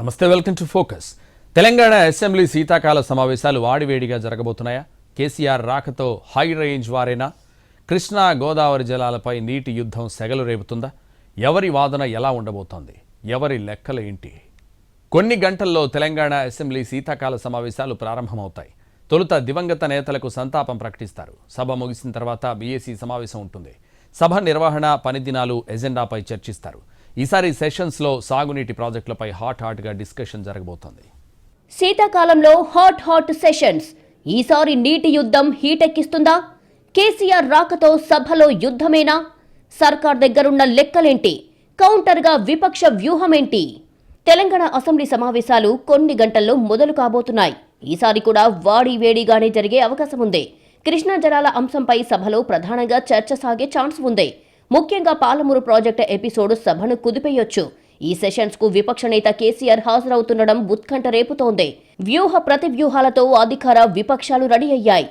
నమస్తే welcome to focus. Telangana assembly శీతాకాల సమావేశాలు వాడివేడిగా జరగబోతున్నాయా? కేసీఆర్ రాకతో హై రేంజ్ వారేనా? కృష్ణా గోదావరి జలాలపై నీటి యుద్ధం సెగలు రేపుతుందా? ఎవరి వాదన ఎలా ఉండబోతోంది? ఎవరి లెక్కలు ఏంటి? కొన్ని గంటల్లో తెలంగాణ అసెంబ్లీ శీతాకాల సమావేశాలు ప్రారంభమవుతాయి. తొలుత దివంగత నేతలకు సంతాపం ప్రకటిస్తారు. సభ ముగిసిన తర్వాత బీఏసీ సమావేశం ఉంటుంది. సభ నిర్వహణ పనిదినాలు ఎజెండాపై చర్చిస్తారు. ఈసారి సెషన్స్లో సాగునీటి ప్రాజెక్టులపై హాట్ హాట్గా డిస్కషన్ జరగబోతోంది. శీతాకాలంలో హాట్ హాట్ సెషన్స్. ఈసారి నీటి యుద్ధం హీటెక్కిస్తుందా? కేసీఆర్ రాకతో సభలో యుద్ధమేనా? సర్కార్ దగ్గరున్న లెక్కలేంటి? కౌంటర్గా విపక్ష వ్యూహమేంటి? తెలంగాణ అసెంబ్లీ సమావేశాలు కొన్ని గంటల్లో మొదలు కాబోతున్నాయి. ఈసారి కూడా వాడి వేడిగానే జరిగే అవకాశం ఉంది కృష్ణా జలాల అంశంపై సభలో ప్రధానంగా చర్చ సాగే ఛాన్స్ ఉంది. ముఖ్యంగా పాలమూరు ప్రాజెక్టు ఎపిసోడ్ సభను కుదిపేయొచ్చు. ఈ సెషన్స్కు విపక్ష నేత కేసీఆర్ హాజరవుతుండడం ఉత్కంఠ రేపుతోంది. వ్యూహ ప్రతివ్యూహాలతో అధికార విపక్షాలు రెడీ అయ్యాయి.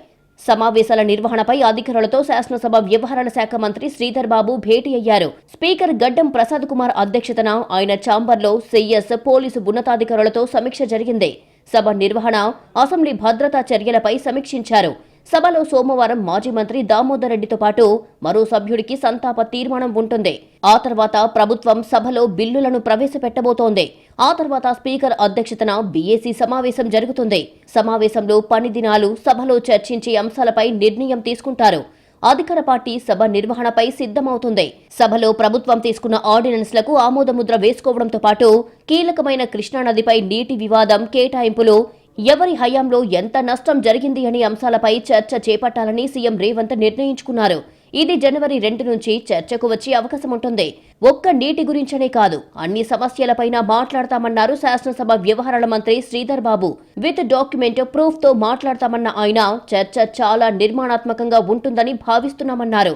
సమావేశాల నిర్వహణపై అధికారులతో శాసనసభ వ్యవహారాల శాఖ మంత్రి శ్రీధర్ బాబు భేటీ అయ్యారు. స్పీకర్ గడ్డం ప్రసాద్ కుమార్ అధ్యక్షతన ఆయన ఛాంబర్లో సిఎస్ పోలీసు ఉన్నతాధికారులతో సమీక్ష జరిగింది. సభ నిర్వహణ అసెంబ్లీ భద్రతా చర్యలపై సమీక్షించారు. సభలో సోమవారం మాజీ మంత్రి దామోదర్ రెడ్డితో పాటు మరో సభ్యుడికి సంతాప తీర్మానం ఉంటుంది. ఆ తర్వాత ప్రభుత్వం సభలో బిల్లులను ప్రవేశపెట్టబోతోంది. ఆ తర్వాత స్పీకర్ అధ్యక్షతన బీఏసీ సమావేశం జరుగుతుంది. సమావేశంలో పని దినాలు సభలో చర్చించే అంశాలపై నిర్ణయం తీసుకుంటారు. అధికార పార్టీ సభ నిర్వహణపై సిద్ధమవుతుంది. సభలో ప్రభుత్వం తీసుకున్న ఆర్డినెన్స్లకు ఆమోదముద్ర వేసుకోవడంతో పాటు కీలకమైన కృష్ణానదిపై నీటి వివాదం కేటాయింపులు ఎవరి హయాంలో ఎంత నష్టం జరిగింది అనే అంశాలపై చర్చ చేపట్టాలని సీఎం రేవంత్ నిర్ణయించుకున్నారు. ఇది జనవరి రెండు నుంచి చర్చకు వచ్చే అవకాశం ఉంటుంది. ఒక్క నీటి గురించనే కాదు అన్ని సమస్యలపైన మాట్లాడతామన్నారు శాసనసభ వ్యవహారాల మంత్రి శ్రీధర్ బాబు. విత్ డాక్యుమెంట్ ప్రూఫ్తో మాట్లాడతామన్న ఆయన చర్చ చాలా నిర్మాణాత్మకంగా ఉంటుందని భావిస్తున్నామన్నారు.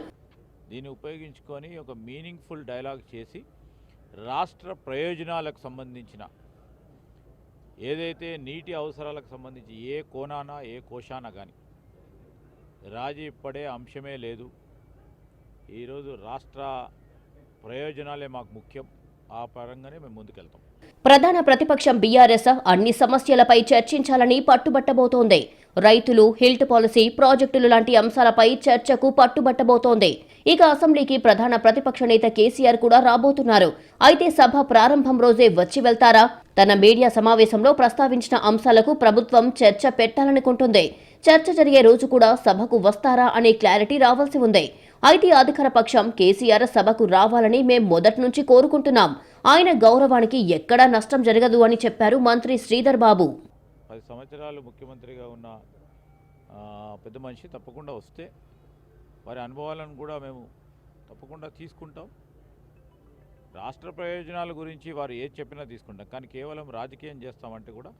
దీన్ని ఉపయోగించుకొని ఒక మీనింగ్ఫుల్ డైలాగ్ చేసి రాష్ట్ర ప్రయోజనాలకు సంబంధించిన ఏదైతే నీటి అవసరాలకు సంబంధించి ఏ కోణాన ఏ కోశాన కానీ రాజీ పడే అంశమే లేదు. ఈరోజు రాష్ట్ర ప్రయోజనాలే మాకు ముఖ్యం. ఆ పరంగానే మేము ముందుకెళ్తాం. ప్రధాన ప్రతిపక్షం బీఆర్ఎస్ అన్ని సమస్యలపై చర్చించాలని పట్టుబట్టబోతోంది. రైతులు హిల్ట్ పాలసీ ప్రాజెక్టులు లాంటి అంశాలపై చర్చకు పట్టుబట్టబోతోంది. ఇక అసెంబ్లీకి ప్రధాన ప్రతిపక్ష నేత కేసీఆర్ కూడా రాబోతున్నారు. అయితే సభ ప్రారంభం రోజే వచ్చి వెళ్తారా? తన మీడియా సమావేశంలో ప్రస్తావించిన అంశాలకు ప్రభుత్వం చర్చ పెట్టాలనుకుంటుంది. చర్చ జరిగే రోజు కూడా సభకు వస్తారా అనే క్లారిటీ రావాల్సి ఉంది. అయితే అధికార పక్షం కేసీఆర్ సభకు రావాలని మేం మొదటి నుంచి కోరుకుంటున్నాం. ఆయన గౌరవానికి ఎక్కడా నష్టం జరగదు అని చెప్పారు మంత్రి శ్రీధర్ బాబు. పది సంవత్సరాలు ముఖ్యమంత్రిగా ఉన్న పెద్ద మనిషి తప్పకుండా వస్తే వారి అనుభవాలను కూడా మేము తప్పకుండా తీసుకుంటాం. రాష్ట్ర ప్రయోజనాల గురించి వారు ఏది చెప్పినా తీసుకుంటాం. కానీ కేవలం రాజకీయం చేస్తామంటే కూడా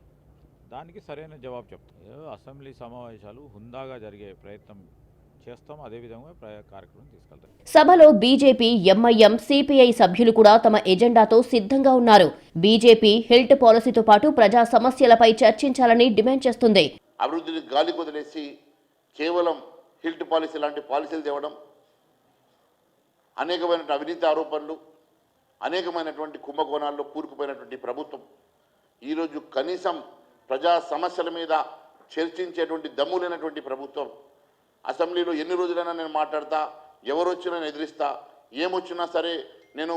దానికి సరైన జవాబు చెప్తాం. అసెంబ్లీ సమావేశాలు హుందాగా జరిగే ప్రయత్నం చేస్తాం అదేవిధంగా కార్యక్రమం తీసుకెళ్తాం. సభలో బీజేపీ ఎంఐఎం సిపిఐ సభ్యులు కూడా తమ ఎజెండాతో సిద్ధంగా ఉన్నారు. బీజేపీ హెల్త్ పాలసీతో పాటు ప్రజా సమస్యలపై చర్చించాలని డిమాండ్ చేస్తుంది. అభివృద్ధిని గాలి కుదిలేసి కేవలం హిల్ట్ పాలసీ లాంటి పాలసీలు తేవడం అనేకమైన అవినీతి ఆరోపణలు అనేకమైనటువంటి కుంభకోణాల్లో కూరుకుపోయినటువంటి ప్రభుత్వం ఈరోజు కనీసం ప్రజా సమస్యల మీద చర్చించేటువంటి దమ్ము లేనటువంటి ప్రభుత్వం. అసెంబ్లీలో ఎన్ని రోజులైనా నేను మాట్లాడతా ఎవరు వచ్చినా ఎదిరిస్తా ఏమొచ్చినా సరే నేను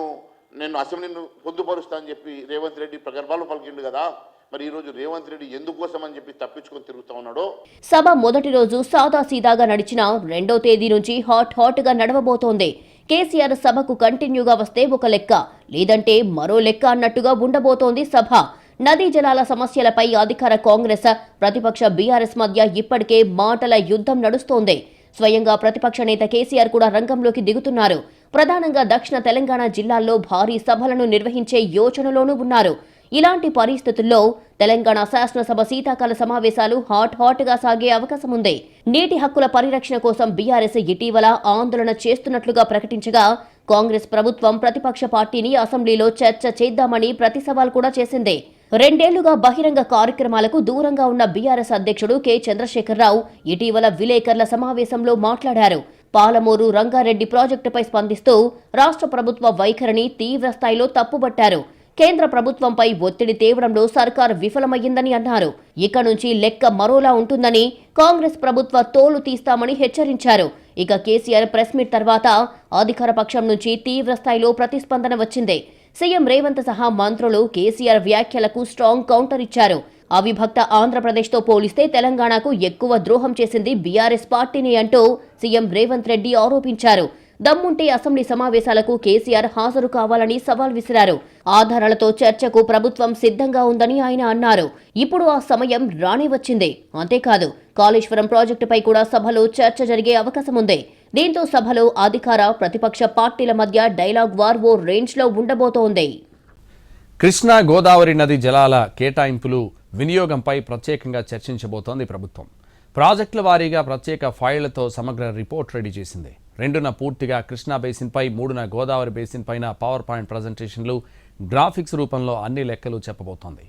నేను అసెంబ్లీని పొందుపరుస్తా అని చెప్పి రేవంత్ రెడ్డి ప్రగర్భాలు పలికిండు కదా మరి ఈరోజు రేవంత్ రెడ్డి ఎందుకోసం అని చెప్పి తప్పించుకొని తిరుగుతూ ఉన్నాడో? సభ మొదటి రోజు సాదాసీదాగా నడిచిన రెండో తేదీ నుంచి హాట్ హాట్గా నడవబోతోంది. కేసీఆర్ సభకు కంటిన్యూగా వస్తే ఒక లెక్క లేదంటే మరో లెక్క అన్నట్టుగా ఉండబోతోంది సభ. నదీ జలాల సమస్యలపై అధికార కాంగ్రెస్ ప్రతిపక్ష బీఆర్ఎస్ మధ్య ఇప్పటికే మాటల యుద్ధం నడుస్తోంది. స్వయంగా ప్రతిపక్ష నేత కేసీఆర్ కూడా రంగంలోకి దిగుతున్నారు. ప్రధానంగా దక్షిణ తెలంగాణ జిల్లాల్లో భారీ సభలను నిర్వహించే యోచనలోనూ ఉన్నారు. ఇలాంటి పరిస్థితుల్లో తెలంగాణ శాసనసభ శీతాకాల సమావేశాలు హాట్ హాట్గా సాగే అవకాశం ఉంది. నీటి హక్కుల పరిరక్షణ కోసం బీఆర్ఎస్ ఇటీవల ఆందోళన చేస్తున్నట్లుగా ప్రకటించగా కాంగ్రెస్ ప్రభుత్వం ప్రతిపక్ష పార్టీని అసెంబ్లీలో చర్చ చేద్దామని ప్రతి సవాల్ కూడా చేసింది. రెండేళ్ళుగా బహిరంగ కార్యక్రమాలకు దూరంగా ఉన్న బీఆర్ఎస్ అధ్యక్షుడు కె. చంద్రశేఖరరావు ఇటీవల విలేకరుల సమావేశంలో మాట్లాడారు. పాలమూరు రంగారెడ్డి ప్రాజెక్టుపై స్పందిస్తూ రాష్ట్ర ప్రభుత్వ వైఖరిని తీవ్ర స్థాయిలో తప్పుబట్టారు. కేంద్ర ప్రభుత్వంపై ఒత్తిడి తేవడంలో సర్కార్ విఫలమయ్యిందని అన్నారు. ఇక నుంచి లెక్క మరోలా ఉంటుందని కాంగ్రెస్ ప్రభుత్వ తోలు తీస్తామని హెచ్చరించారు. ఇక కేసీఆర్ ప్రెస్ మీట్ తర్వాత అధికార పక్షం నుంచి తీవ్రస్థాయిలో ప్రతిస్పందన వచ్చింది. సీఎం రేవంత్ సహా మంత్రులు కేసీఆర్ వ్యాఖ్యలకు స్ట్రాంగ్ కౌంటర్ ఇచ్చారు. అవిభక్త ఆంధ్రప్రదేశ్తో పోలిస్తే తెలంగాణకు ఎక్కువ ద్రోహం చేసింది బీఆర్ఎస్ పార్టీని అంటూ సీఎం రేవంత్ రెడ్డి ఆరోపించారు. దమ్ముంటే అసెంబ్లీ సమావేశాలకు కేసీఆర్ హాజరు కావాలని సవాల్ విసిరారు. ఆధారాలతో చర్చకు ప్రభుత్వం సిద్ధంగా ఉందని ఆయన అన్నారు. ఇప్పుడు ఆ సమయం రాణి వచ్చింది. అంతేకాదు కాళేశ్వరం ప్రాజెక్టుపై కూడా సభలో చర్చ జరిగే అవకాశం ఉంది దీంతో సభలో అధికార ప్రతిపక్ష పార్టీల మధ్య డైలాగ్ వార్ ఓ రేంజ్లో ఉండబోతోంది. కృష్ణా గోదావరి నది జలాల కేటాయింపులు వినియోగంపై ప్రత్యేకంగా చర్చించబోతోంది ప్రభుత్వం. ప్రాజెక్టుల వారీగా ప్రత్యేక ఫైళ్ళతో సమగ్ర రిపోర్ట్ రెడీ చేసింది. రెండున పూర్తిగా కృష్ణా బేసిన్పై మూడున గోదావరి బేసిన్ పైన పవర్ పాయింట్ ప్రజెంటేషన్లు గ్రాఫిక్స్ రూపంలో అన్ని లెక్కలు చెప్పబోతోంది.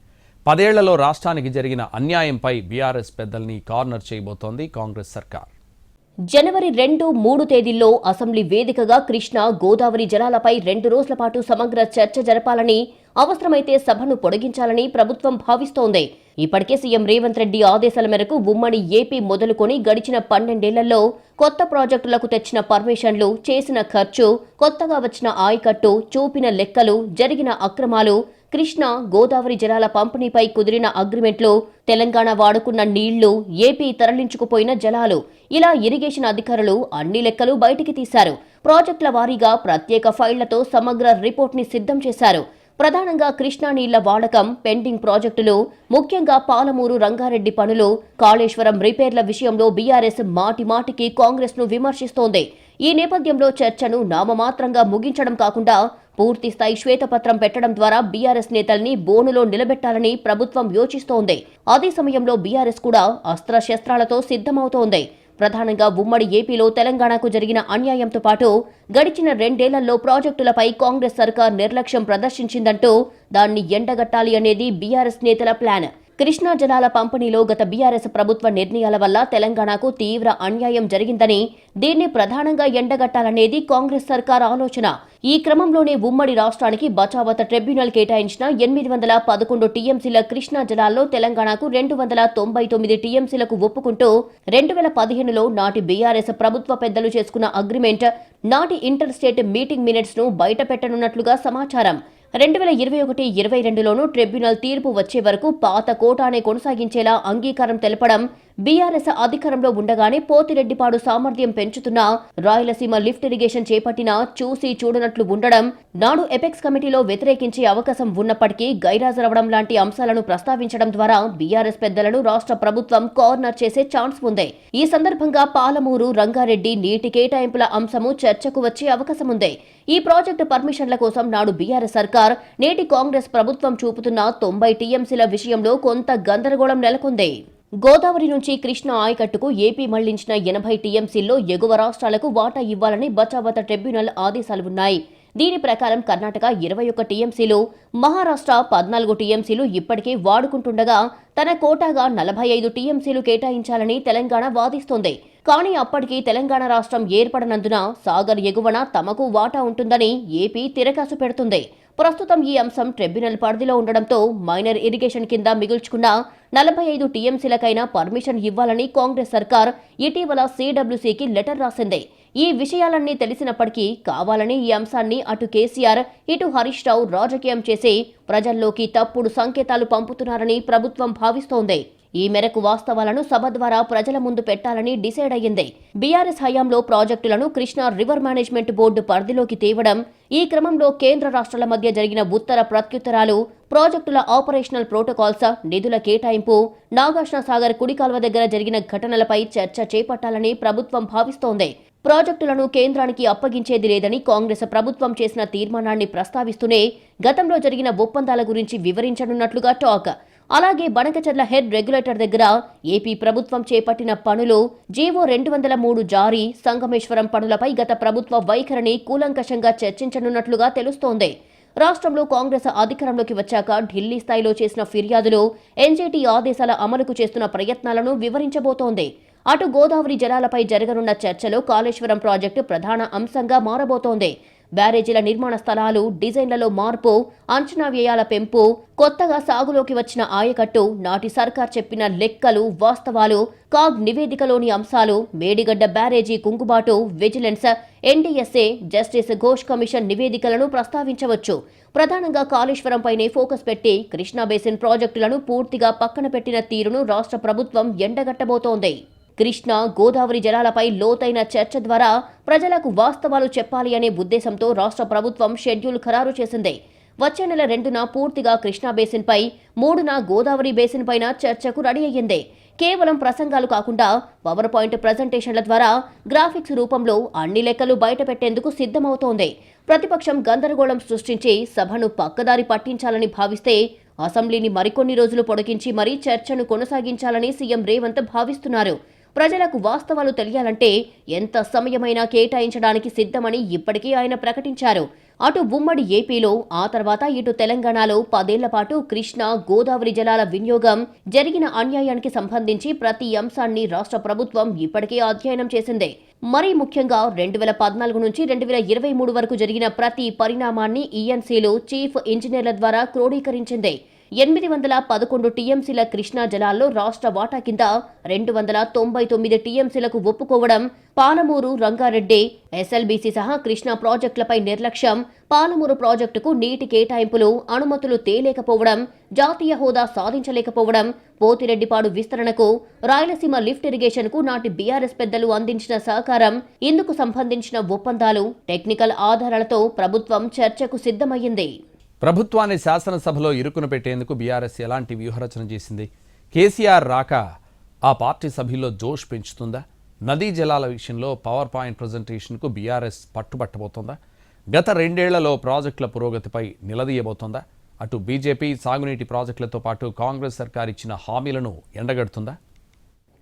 పదేళ్ళలో రాష్ట్రానికి జరిగిన అన్యాయంపై బీఆర్ఎస్ పెద్దల్ని కార్నర్ చేయబోతోంది కాంగ్రెస్ సర్కార్. జనవరి రెండు మూడు తేదీల్లో అసెంబ్లీ వేదికగా కృష్ణా గోదావరి జలాలపై రెండు రోజుల పాటు సమగ్ర చర్చ జరపాలని అవసరమైతే సభను పొడిగించాలని ప్రభుత్వం భావిస్తోంది. ఇప్పటికే సీఎం రేవంత్ రెడ్డి ఆదేశాల మేరకు ఉమ్మడి ఏపీ మొదలుకొని గడిచిన పన్నెండేళ్ళలో కొత్త ప్రాజెక్టులకు తెచ్చిన పర్మిషన్లు చేసిన ఖర్చు కొత్తగా వచ్చిన ఆయకట్టు చూపిన లెక్కలు జరిగిన అక్రమాలు కృష్ణా గోదావరి జలాల పంపిణీపై కుదిరిన అగ్రిమెంట్లో తెలంగాణ వాడుకున్న నీళ్ళు ఏపీ తరలించుకుపోయిన జలాలు. ఇలా ఇరిగేషన్ అధికారులు అన్ని లెక్కలు బయటికి తీశారు. ప్రాజెక్టుల వారీగా ప్రత్యేక ఫైళ్ళతో సమగ్ర రిపోర్ట్ని సిద్ధం చేశారు. ప్రధానంగా కృష్ణా నీళ్ళ వాడకం పెండింగ్ ప్రాజెక్టులు ముఖ్యంగా పాలమూరు రంగారెడ్డి పనులు కాళేశ్వరం రిపేర్ల విషయంలో బీఆర్ఎస్ మాటి మాటికి విమర్శిస్తోంది. ఈ నేపథ్యంలో చర్చను నామమాత్రంగా ముగించడం కాకుండా పూర్తి స్థాయి శ్వేతపత్రం పెట్టడం ద్వారా బీఆర్ఎస్ నేతల్ని బోనులో నిలబెట్టాలని ప్రభుత్వం యోచిస్తోంది. అదే సమయంలో బీఆర్ఎస్ కూడా అస్త్రశస్త్రాలతో సిద్ధమవుతోంది. ప్రధానంగా ఉమ్మడి ఏపీలో తెలంగాణకు జరిగిన అన్యాయంతో పాటు గడిచిన రెండేళ్ళలో ప్రాజెక్టులపై కాంగ్రెస్ సర్కార్ నిర్లక్ష్యం ప్రదర్శించిందంటూ దాన్ని ఎండగట్టాలి అనేది బీఆర్ఎస్ నేతల ప్లాన్. కృష్ణా జలాల పంపిణీలో గత బీఆర్ఎస్ ప్రభుత్వ నిర్ణయాల వల్ల తెలంగాణకు తీవ్ర అన్యాయం జరిగిందని దీన్ని ప్రధానంగా ఎండగట్టాలనేది కాంగ్రెస్ సర్కార్ ఆలోచన. ఈ క్రమంలోనే ఉమ్మడి రాష్ట్రానికి బచావత ట్రిబ్యునల్ కేటాయించిన ఎనిమిది వందల పదకొండు టీఎంసీల కృష్ణా జలాల్లో తెలంగాణకు రెండు వందల తొంభై తొమ్మిది టీఎంసీలకు ఒప్పుకుంటూ రెండు వేల పదిహేనులో నాటి బీఆర్ఎస్ ప్రభుత్వ పెద్దలు చేసుకున్న అగ్రిమెంట్ నాటి ఇంటర్ స్టేట్ మీటింగ్ మినిట్స్ను బయటపెట్టనున్నట్లుగా సమాచారం. రెండు వేల ఇరవై ఒకటి ఇరవై రెండులోనూ ట్రిబ్యునల్ తీర్పు వచ్చే వరకు పాత కోటానే కొనసాగించేలా అంగీకారం తెలపడం బీఆర్ఎస్ అధికారంలో ఉండగానే పోతిరెడ్డిపాడు సామర్థ్యం పెంచుతున్న రాయలసీమ లిఫ్ట్ ఇరిగేషన్ చేపట్టినా చూసి చూడనట్లు ఉండడం నాడు ఎపెక్స్ కమిటీలో వ్యతిరేకించే అవకాశం ఉన్నప్పటికీ గైరాజరవడం లాంటి అంశాలను ప్రస్తావించడం ద్వారా బీఆర్ఎస్ పెద్దలను రాష్ట్ర ప్రభుత్వం కార్నర్ చేసే ఛాన్స్ ఉంది. ఈ సందర్భంగా పాలమూరు రంగారెడ్డి నీటి కేటాయింపుల అంశము చర్చకు వచ్చే అవకాశం ఉంది. ఈ ప్రాజెక్టు పర్మిషన్ల కోసం నాడు బీఆర్ఎస్ సర్కార్ నేటి కాంగ్రెస్ ప్రభుత్వం చూపుతున్న తొంభై టీఎంసీల విషయంలో కొంత గందరగోళం నెలకొంది. గోదావరి నుంచి కృష్ణ ఆయకట్టుకు ఏపీ మళ్ళించిన ఎనభై టీఎంసీల్లో ఎగువ రాష్ట్రాలకు వాటా ఇవ్వాలని బచావత ట్రిబ్యునల్ ఆదేశాలు ఉన్నాయి దీని ప్రకారం కర్ణాటక ఇరవై ఒక్క టీఎంసీలు మహారాష్ట్ర పద్నాలుగు టీఎంసీలు ఇప్పటికే వాడుకుంటుండగా తన కోటాగా నలభై ఐదు టీఎంసీలు కేటాయించాలని తెలంగాణ వాదిస్తోంది. కానీ అప్పటికి తెలంగాణ రాష్ట్రం ఏర్పడనందున సాగర్ ఎగువన తమకు వాటా ఉంటుందని ఏపీ తిరకాసు పెడుతుంది. ప్రస్తుతం ఈ అంశం ట్రిబ్యునల్ పరిధిలో ఉండడంతో మైనర్ ఇరిగేషన్ కింద మిగుల్చుకున్న నలభై ఐదు టీఎంసీలకైనా పర్మిషన్ ఇవ్వాలని కాంగ్రెస్ సర్కార్ ఇటీవల సిడబ్ల్యూసీకి లెటర్ రాసింది. ఈ విషయాలన్నీ తెలిసినప్పటికీ కావాలని ఈ అంశాన్ని అటు కేసీఆర్ ఇటు హరీష్ రావు రాజకీయం చేసి ప్రజల్లోకి తప్పుడు సంకేతాలు పంపుతున్నారని ప్రభుత్వం భావిస్తోంది. ఈ మేరకు వాస్తవాలను సభ ద్వారా ప్రజల ముందు పెట్టాలని డిసైడ్ అయ్యింది. బీఆర్ఎస్ హయాంలో ప్రాజెక్టులను కృష్ణా రివర్ మేనేజ్మెంట్ బోర్డు పరిధిలోకి తేవడం ఈ క్రమంలో కేంద్ర రాష్ట్రాల మధ్య జరిగిన ఉత్తర ప్రత్యుత్తరాలు ప్రాజెక్టుల ఆపరేషనల్ ప్రోటోకాల్స్ నిధుల కేటాయింపు నాగార్జున సాగర్ కుడి కాల్వ దగ్గర జరిగిన ఘటనలపై చర్చ చేపట్టాలని ప్రభుత్వం భావిస్తోంది. ప్రాజెక్టులను కేంద్రానికి అప్పగించేది లేదని కాంగ్రెస్ ప్రభుత్వం చేసిన తీర్మానాన్ని ప్రస్తావిస్తూనే గతంలో జరిగిన ఒప్పందాల గురించి వివరించనున్నట్లుగా టాక్. అలాగే బనకచర్ల హెడ్ రెగ్యులేటర్ దగ్గర ఏపీ ప్రభుత్వం చేపట్టిన పనులు జీవో రెండు వందల మూడు జారీ సంగమేశ్వరం పనులపై గత ప్రభుత్వ వైఖరిని కూలంకషంగా చర్చించనున్నట్లుగా తెలుస్తోంది. రాష్ట్రంలో కాంగ్రెస్ అధికారంలోకి వచ్చాక ఢిల్లీ స్థాయిలో చేసిన ఫిర్యాదులు ఎన్జీటీ ఆదేశాల అమలుకు చేస్తున్న ప్రయత్నాలను వివరించబోతోంది. అటు గోదావరి జలాలపై జరగనున్న చర్చలో కాళేశ్వరం ప్రాజెక్టు ప్రధాన అంశంగా మారబోతోంది. బ్యారేజీల నిర్మాణ స్థలాలు డిజైన్లలో మార్పు అంచనా వ్యయాల పెంపు కొత్తగా సాగులోకి వచ్చిన ఆయకట్టు నాటి సర్కార్ చెప్పిన లెక్కలు వాస్తవాలు కాగ్ నివేదికలోని అంశాలు Medigadda barrage కుంగుబాటు vigilance NDSA justice Ghosh commission నివేదికలను ప్రస్తావించవచ్చు. ప్రధానంగా కాళేశ్వరంపైనే ఫోకస్ పెట్టి కృష్ణా బేసిన్ ప్రాజెక్టులను పూర్తిగా పక్కన పెట్టిన తీరును రాష్ట్ర ప్రభుత్వం ఎండగట్టబోతోంది. కృష్ణా గోదావరి జలాలపై లోతైన చర్చ ద్వారా ప్రజలకు వాస్తవాలు చెప్పాలి అనే ఉద్దేశంతో రాష్ట్ర ప్రభుత్వం షెడ్యూల్ ఖరారు చేసింది. వచ్చే నెల రెండున పూర్తిగా కృష్ణా బేసిన్పై మూడున గోదావరి బేసిన్ పైన చర్చకు రెడీ అయ్యింది. కేవలం ప్రసంగాలు కాకుండా పవర్ పాయింట్ ప్రజెంటేషన్ల ద్వారా గ్రాఫిక్స్ రూపంలో అన్ని లెక్కలు బయటపెట్టేందుకు సిద్ధమవుతోంది. ప్రతిపక్షం గందరగోళం సృష్టించి సభను పక్కదారి పట్టించాలని భావిస్తే అసెంబ్లీని మరికొన్ని రోజులు పొడిగించి మరీ చర్చను కొనసాగించాలని సీఎం రేవంత్ భావిస్తున్నారు. ప్రజలకు వాస్తవాలు తెలియాలంటే ఎంత సమయమైనా కేటాయించడానికి సిద్ధమని ఇప్పటికే ఆయన ప్రకటించారు. అటు ఉమ్మడి ఏపీలో ఆ తర్వాత ఇటు తెలంగాణలో పదేళ్ళ పాటు కృష్ణా గోదావరి జలాల వినియోగం జరిగిన అన్యాయానికి సంబంధించి ప్రతి అంశాన్ని రాష్ట్ర ప్రభుత్వం ఇప్పటికే అధ్యయనం చేసిందే. మరీ ముఖ్యంగా రెండు వేల పద్నాలుగు నుంచి రెండు వేల ఇరవై మూడు వరకు జరిగిన ప్రతి పరిణామాన్ని ఈఎన్సీలు చీఫ్ ఇంజనీర్ల ద్వారా క్రోడీకరించింది. ఎనిమిది వందల పదకొండు టీఎంసీల కృష్ణా జలాల్లో రాష్ట్ర వాటా కింద రెండు వందల తొంభై తొమ్మిది టీఎంసీలకు ఒప్పుకోవడం పాలమూరు రంగారెడ్డి ఎస్ఎల్బీసీ సహా కృష్ణా ప్రాజెక్టులపై నిర్లక్ష్యం. పాలమూరు ప్రాజెక్టుకు నీటి కేటాయింపులు అనుమతులు తేలేకపోవడం జాతీయ హోదా సాధించలేకపోవడం పోతిరెడ్డిపాడు విస్తరణకు రాయలసీమ లిఫ్ట్ ఇరిగేషన్కు నాటి బీఆర్ఎస్ పెద్దలు అందించిన సహకారం ఇందుకు సంబంధించిన ఒప్పందాలు టెక్నికల్ ఆధారాలతో ప్రభుత్వం చర్చకు సిద్ధమయ్యింది. ప్రభుత్వాన్ని శాసనసభలో ఇరుకున పెట్టేందుకు బీఆర్ఎస్ ఎలాంటి వ్యూహరచన చేసింది? కేసీఆర్ రాక ఆ పార్టీ సభ్యుల్లో జోష్ పెంచుతుందా? నదీ జలాల విషయంలో పవర్ పాయింట్ ప్రజెంటేషన్కు బీఆర్ఎస్ పట్టుబట్టబోతోందా? గత రెండేళ్ళలో ప్రాజెక్టుల పురోగతిపై నిలదీయబోతోందా? అటు బీజేపీ సాగునీటి ప్రాజెక్టులతో పాటు కాంగ్రెస్ సర్కార్ ఇచ్చిన హామీలను ఎండగడుతుందా?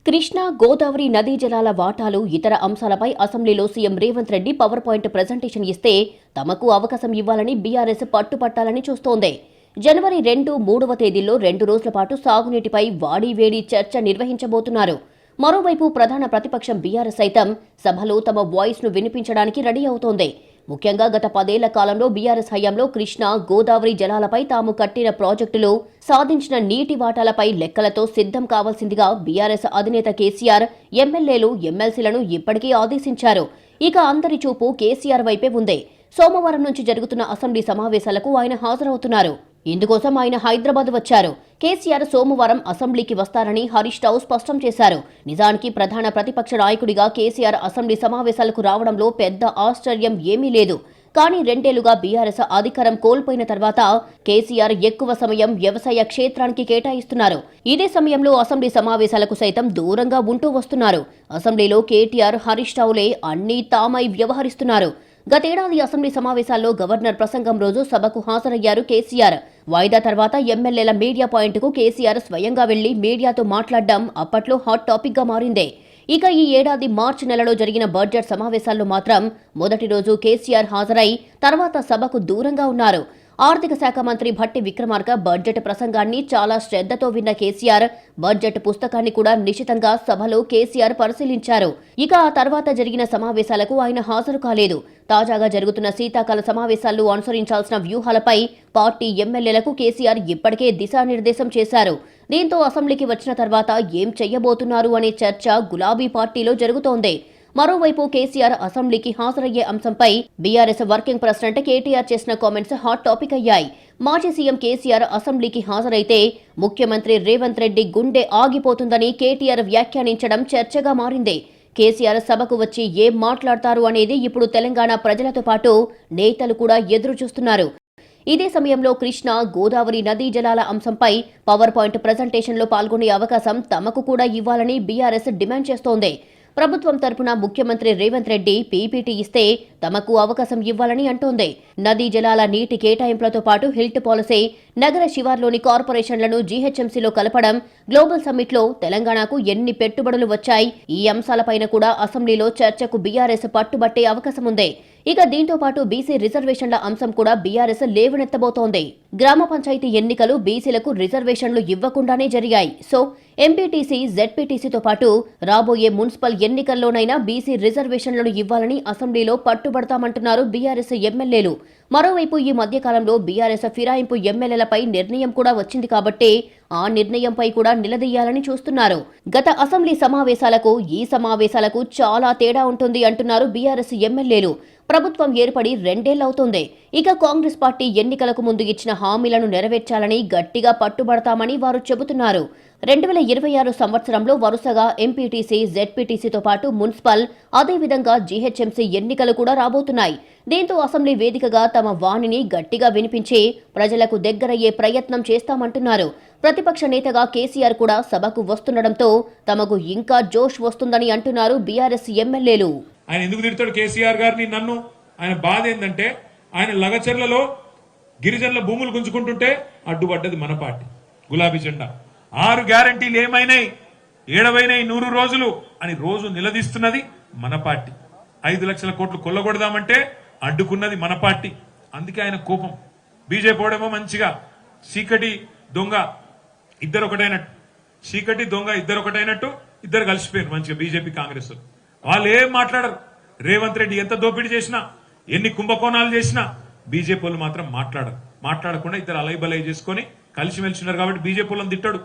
కృష్ణా గోదావరి నదీ జలాల వాటాలు ఇతర అంశాలపై అసెంబ్లీలో CM Revanth Reddy power point presentation ఇస్తే తమకు అవకాశం ఇవ్వాలని బీఆర్ఎస్ పట్టుపట్టాలని చూస్తోంది. జనవరి రెండు మూడవ తేదీల్లో రెండు రోజుల పాటు సాగునీటిపై వాడివేడి చర్చ నిర్వహించబోతున్నారు. మరోవైపు ప్రధాన ప్రతిపక్షం బీఆర్ఎస్ సైతం సభలో తమ వాయిస్ను వినిపించడానికి రెడీ అవుతోంది. ముఖ్యంగా గత పదేళ్ళ కాలంలో బీఆర్ఎస్ హయాంలో కృష్ణా గోదావరి జలాలపై తాము కట్టిన ప్రాజెక్టులు సాధించిన నీటి వాటాలపై లెక్కలతో సిద్ధం కావాల్సిందిగా బీఆర్ఎస్ అధినేత కేసీఆర్ ఎమ్మెల్యేలు ఎమ్మెల్సీలను ఇప్పటికీ ఆదేశించారు. ఇక అందరి చూపు కేసీఆర్ వైపే ఉంది. సోమవారం నుంచి జరుగుతున్న అసెంబ్లీ సమావేశాలకు ఆయన హాజరవుతున్నారు. ఇందుకోసం ఆయన హైదరాబాద్ వచ్చారు. కేసీఆర్ సోమవారం అసెంబ్లీకి వస్తారని హరీష్ రావు స్పష్టం చేశారు. నిజానికి ప్రధాన ప్రతిపక్ష నాయకుడిగా కేసీఆర్ అసెంబ్లీ సమావేశాలకు రావడంలో పెద్ద ఆశ్చర్యం ఏమీ లేదు. కానీ రెండేళ్ళుగా బీఆర్ఎస్ అధికారం కోల్పోయిన తర్వాత కేసీఆర్ ఎక్కువ సమయం వ్యవసాయ క్షేత్రానికి కేటాయిస్తున్నారు. ఇదే సమయంలో అసెంబ్లీ సమావేశాలకు సైతం దూరంగా ఉంటూ వస్తున్నారు. అసెంబ్లీలో కేటీఆర్ హరీష్ రావులే అన్నీ తామై వ్యవహరిస్తున్నారు. గతేడాది అసెంబ్లీ సమావేశాల్లో గవర్నర్ ప్రసంగం రోజు సభకు హాజరయ్యారు కేసీఆర్. వాయిదా తర్వాత ఎమ్మెల్యేల మీడియా పాయింట్కు కేసీఆర్ స్వయంగా వెళ్ళి మీడియాతో మాట్లాడడం అప్పట్లో హాట్ టాపిక్గా మారిందే. ఇక ఈ ఏడాది మార్చి నెలలో జరిగిన బడ్జెట్ సమావేశాల్లో మాత్రం మొదటి రోజు కేసీఆర్ హాజరై తర్వాత సభకు దూరంగా ఉన్నారు. ఆర్థిక శాఖ మంత్రి భట్టి విక్రమార్క బడ్జెట్ ప్రసంగాన్ని చాలా శ్రద్ధతో విన్న కేసీఆర్ బడ్జెట్ పుస్తకాన్ని కూడా నిశితంగా సభలో కేసీఆర్ పరిశీలించారు. ఇక ఆ తర్వాత జరిగిన సమావేశాలకు ఆయన హాజరు కాలేదు. తాజాగా జరుగుతున్న శీతాకాల సమావేశాల్లో అనుసరించాల్సిన వ్యూహాలపై పార్టీ ఎమ్మెల్యేలకు కేసీఆర్ ఇప్పటికే దిశానిర్దేశం చేశారు. దీంతో అసెంబ్లీకి వచ్చిన తర్వాత ఏం చెయ్యబోతున్నారు అనే చర్చ గులాబీ పార్టీలో జరుగుతోంది. మరోవైపు కేసీఆర్ అసెంబ్లీకి హాజరయ్యే అంశంపై బీఆర్ఎస్ వర్కింగ్ ప్రెసిడెంట్ కేటీఆర్ చేసిన కామెంట్స్ హాట్ టాపిక్ అయ్యాయి. మాజీ సీఎం కేసీఆర్ అసెంబ్లీకి హాజరైతే ముఖ్యమంత్రి రేవంత్ రెడ్డి గుండె ఆగిపోతుందని కేటీఆర్ వ్యాఖ్యానించడం చర్చగా మారింది. కేసీఆర్ సభకు వచ్చి ఏం మాట్లాడతారు అనేది ఇప్పుడు తెలంగాణ ప్రజలతో పాటు నేతలు కూడా ఎదురు చూస్తున్నారు. ఇదే సమయంలో కృష్ణ గోదావరి నదీ జలాల అంశంపై పవర్ పాయింట్ ప్రజెంటేషన్లో పాల్గొనే అవకాశం తమకు కూడా ఇవ్వాలని బీఆర్ఎస్ డిమాండ్ చేస్తోంది. ప్రభుత్వం తరపున ముఖ్యమంత్రి రేవంత్ రెడ్డి పీపీటీ ఇస్తే తమకు అవకాశం ఇవ్వాలని అంటోంది. నదీ జలాల నీటి కేటాయింపులతో పాటు హిల్ట్ పాలసీ నగర శివార్లోని కార్పొరేషన్లను జీహెచ్ఎంసీలో కలపడం గ్లోబల్ సమ్మిట్లో తెలంగాణకు ఎన్ని పెట్టుబడులు వచ్చాయి ఈ అంశాలపైన కూడా అసెంబ్లీలో చర్చకు బీఆర్ఎస్ పట్టుబట్టే అవకాశం ఉంది ఇక దీంతో పాటు బీసీ రిజర్వేషన్ల అంశం కూడా బీఆర్ఎస్ లేవనెత్తబోతోంది. గ్రామ పంచాయతీ ఎన్నికలు బీసీలకు రిజర్వేషన్లు ఇవ్వకుండానే జరిగాయి. సో ఎంపీటీసీ జెడ్పీటీసీతో పాటు రాబోయే మున్సిపల్ ఎన్నికల్లోనైనా బీసీ రిజర్వేషన్లను ఇవ్వాలని అసెంబ్లీలో పట్టుబడతామంటున్నారు బీఆర్ఎస్ ఎమ్మెల్యేలు. మరోవైపు ఈ మధ్యకాలంలో బీఆర్ఎస్ ఫిరాయింపు ఎమ్మెల్యేలపై నిర్ణయం కూడా వచ్చింది కాబట్టి ఆ నిర్ణయంపై కూడా నిలదీయాలని చూస్తున్నారు. గత అసెంబ్లీ సమావేశాలకు ఈ సమావేశాలకు చాలా తేడా ఉంటుంది అంటున్నారు బీఆర్ఎస్ ఎమ్మెల్యేలు. ప్రభుత్వం ఏర్పడి రెండేళ్ళవుతోంది. ఇక కాంగ్రెస్ పార్టీ ఎన్నికలకు ముందు ఇచ్చిన హామీలను నెరవేర్చాలని గట్టిగా పట్టుబడతామని వారు చెబుతున్నారు. రెండు వేల ఇరవై ఆరు సంవత్సరంలో వరుసగా ఎంపీటీసీ జెడ్పీటీసీతో పాటు మున్సిపల్ అదేవిధంగా జీహెచ్ఎంసీ ఎన్నికలు కూడా రాబోతున్నాయి. దీంతో అసెంబ్లీ వేదికగా తమ వాణిని గట్టిగా వినిపించి ప్రజలకు దగ్గరయ్యే ప్రయత్నం చేస్తామంటున్నారు. ప్రతిపక్ష నేతగా కేసీఆర్ కూడా సభకు వస్తుండటంతో తమకు ఇంకా జోష్ వస్తుందని అంటున్నారు బీఆర్ఎస్ ఎమ్మెల్యేలు. ఆయన ఎందుకు తిడతాడు కేసీఆర్ గారిని? నన్ను. ఆయన బాధ ఏంటంటే ఆయన లగచర్లలో గిరిజనుల భూములు గుంజుకుంటుంటే అడ్డుపడ్డది మన పార్టీ. గులాబీ జెండా. ఆరు గ్యారంటీలు ఏమైనాయి? ఏడవైనాయి నూరు రోజులు అని రోజు నిలదీస్తున్నది మన పార్టీ. ఐదు లక్షల కోట్లు కొల్లగొడదామంటే అడ్డుకున్నది మన పార్టీ. అందుకే ఆయన కోపం. బీజేపీ పోవడమో మంచిగా చీకటి దొంగ ఇద్దరు ఒకటైనట్టు చీకటి దొంగ ఇద్దరు ఒకటైనట్టు ఇద్దరు కలిసిపోయారు మంచిగా బీజేపీ కాంగ్రెస్ వాళ్ళు. ఏం మాట్లాడరు? రేవంత్ రెడ్డి ఎంత దోపిడీ చేసినా ఎన్ని కుంభకోణాలు చేసినా బీజేపీ వాళ్ళు మాత్రం మాట్లాడరు. మాట్లాడకుండా ఇద్దరు అలైబలై చేసుకొని కలిసిమెలిసి ఉన్నారు కాబట్టి బీజేపీ వాళ్ళని తిట్టాడు.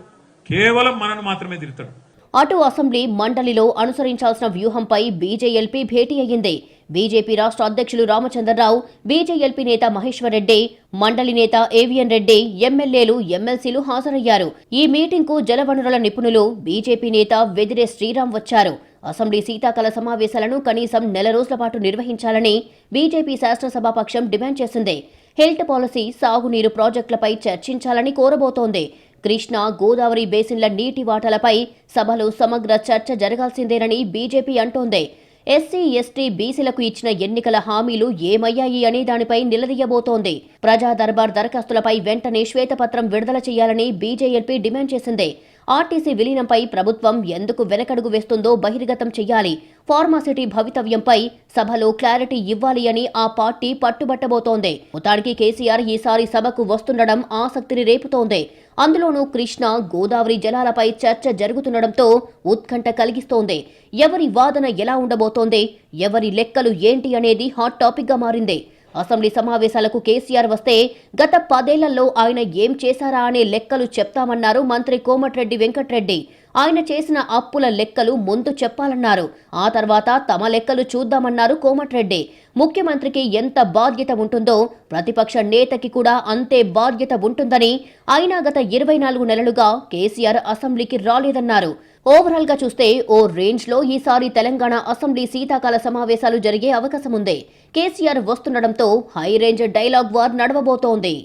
కేవలం మనను మాత్రమే తిడతాడు. అటు అసెంబ్లీ మండలిలో అనుసరించాల్సిన వ్యూహంపై బీజేఎల్పీ భేటీ అయ్యింది. బీజేపీ రాష్ట్ర అధ్యక్షులు రామచంద్రరావు బీజేఎల్పీ నేత మహేశ్వర్ రెడ్డి మండలి నేత ఏవిఎన్ రెడ్డి ఎమ్మెల్యేలు ఎమ్మెల్సీలు హాజరయ్యారు. ఈ మీటింగ్కు జలవనరుల నిపుణులు బీజేపీ నేత వెదిరే శ్రీరామ్ వచ్చారు. అసెంబ్లీ శీతాకాల సమావేశాలను కనీసం నెల రోజుల పాటు నిర్వహించాలని బీజేపీ శాసనసభాపక్షం డిమాండ్ చేసింది. హెల్త్ పాలసీ సాగునీరు ప్రాజెక్టులపై చర్చించాలని కోరబోతోంది. కృష్ణా గోదావరి బేసిన్ల నీటి వాటాలపై సభలో సమగ్ర చర్చ జరగాల్సిందేనని బీజేపీ అంటోంది. ఎస్సీ ఎస్టీ బీసీలకు ఇచ్చిన ఎన్నికల హామీలు ఏమయ్యాయి అనే దానిపై నిలదీయబోతోంది. ప్రజా దర్బార్ దరఖాస్తులపై వెంటనే శ్వేతపత్రం విడుదల చేయాలని బీజేఎల్పీ డిమాండ్ చేసింది. ఆర్టీసీ విలీనంపై ప్రభుత్వం ఎందుకు వెనకడుగు వేస్తుందో బహిర్గతం చేయాలి ఫార్మాసిటీ భవితవ్యంపై సభలో క్లారిటీ ఇవ్వాలి అని ఆ పార్టీ పట్టుబట్టబోతోంది. మొత్తానికి కేసీఆర్ ఈసారి సభకు వస్తుండడం ఆసక్తిని రేపుతోంది. అందులోనూ కృష్ణ గోదావరి జలాలపై చర్చ జరుగుతుండడంతో ఉత్కంఠ కలిగిస్తోంది. ఎవరి వాదన ఎలా ఉండబోతోంది? ఎవరి లెక్కలు ఏంటి అనేది హాట్ టాపిక్గా మారింది. అసెంబ్లీ సమావేశాలకు కేసీఆర్ వస్తే గత పదేళ్ళలో ఆయన ఏం చేశారా అనే లెక్కలు చెప్తామన్నారు మంత్రి కోమటిరెడ్డి వెంకట్రెడ్డి. ఆయన చేసిన అప్పుల లెక్కలు ముందు చెప్పాలన్నారు. ఆ తర్వాత తమ లెక్కలు చూద్దామన్నారు కోమటిరెడ్డి. ముఖ్యమంత్రికి ఎంత బాధ్యత ఉంటుందో ప్రతిపక్ష నేతకి కూడా అంతే బాధ్యత ఉంటుందని అయినా గత ఇరవై నాలుగు నెలలుగా కేసీఆర్ అసెంబ్లీకి రాలేదన్నారు. ఓవరాల్గా చూస్తే ఓ రేంజ్లో ఈసారి తెలంగాణ అసెంబ్లీ శీతాకాల సమావేశాలు జరిగే అవకాశం ఉంది కేసీఆర్ వస్తుండటంతో హై రేంజ్ డైలాగ్ వార్ నడవబోతోంది.